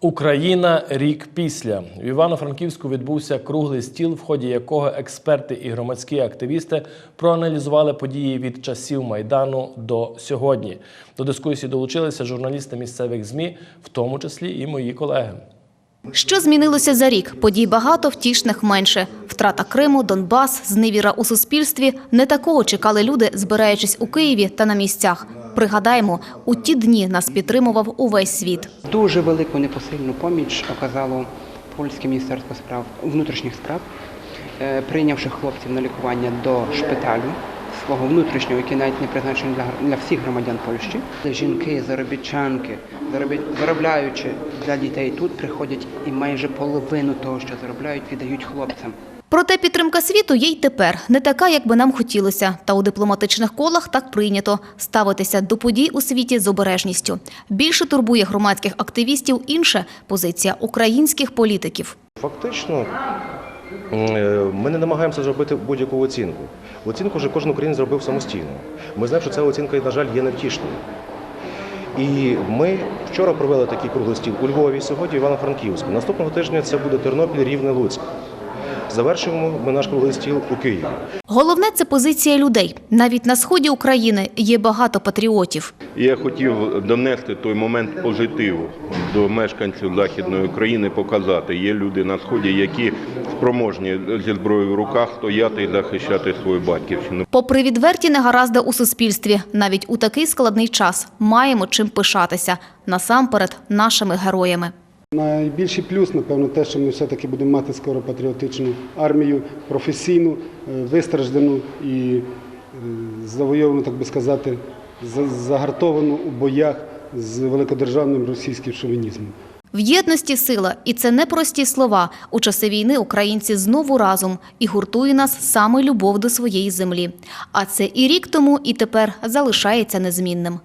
Україна рік після в Івано-Франківську відбувся круглий стіл, в ході якого експерти і громадські активісти проаналізували події від часів майдану до сьогодні. До дискусії долучилися журналісти місцевих змі, в тому числі і мої колеги. Що змінилося за рік? Подій багато, втішних менше. Втрата Криму, Донбас, зневіра у суспільстві – не такого чекали люди, збираючись у Києві та на місцях. Пригадаємо, у ті дні нас підтримував увесь світ. Дуже велику непосильну поміч оказало польське міністерство справ внутрішніх справ, е, прийнявши хлопців на лікування до шпиталю свого внутрішнього, який навіть не призначений для, для всіх громадян Польщі. Жінки, заробітчанки, заробляючи для дітей тут, приходять і майже половину того, що заробляють, віддають хлопцям. Проте підтримка світу є й тепер не така, як би нам хотілося. Та у дипломатичних колах так прийнято – ставитися до подій у світі з обережністю. Більше турбує громадських активістів інша позиція українських політиків. Фактично, е, ми не намагаємося зробити будь-яку оцінку. Оцінку вже кожен українець зробив самостійно. Ми знаємо, що ця оцінка, на жаль, є невтішною. І ми вчора провели такий круглий стіл у Львові, сьогодні в Івано-Франківську. Наступного тижня це буде Тернопіль, Рівне, Луцьк. Завершуємо ми наш круглий стіл у Києві. Головне – це позиція людей. Навіть на сході України є багато патріотів. Я хотів донести той момент позитиву до мешканців Західної України, показати. Є люди на сході, які спроможні зі зброєю в руках стояти і захищати свою батьківщину. Попри відверті негаразди у суспільстві, навіть у такий складний час маємо чим пишатися. Насамперед, нашими героями. Найбільший плюс, напевно, те, що ми все-таки будемо мати скоро патріотичну армію, професійну, е, вистраждану і е, завойовану, так би сказати, загартовану у боях з великодержавним російським шовінізмом. В єдності сила, і це не прості слова. У часи війни українці знову разом і гуртує нас саме любов до своєї землі. А це і рік тому, і тепер залишається незмінним.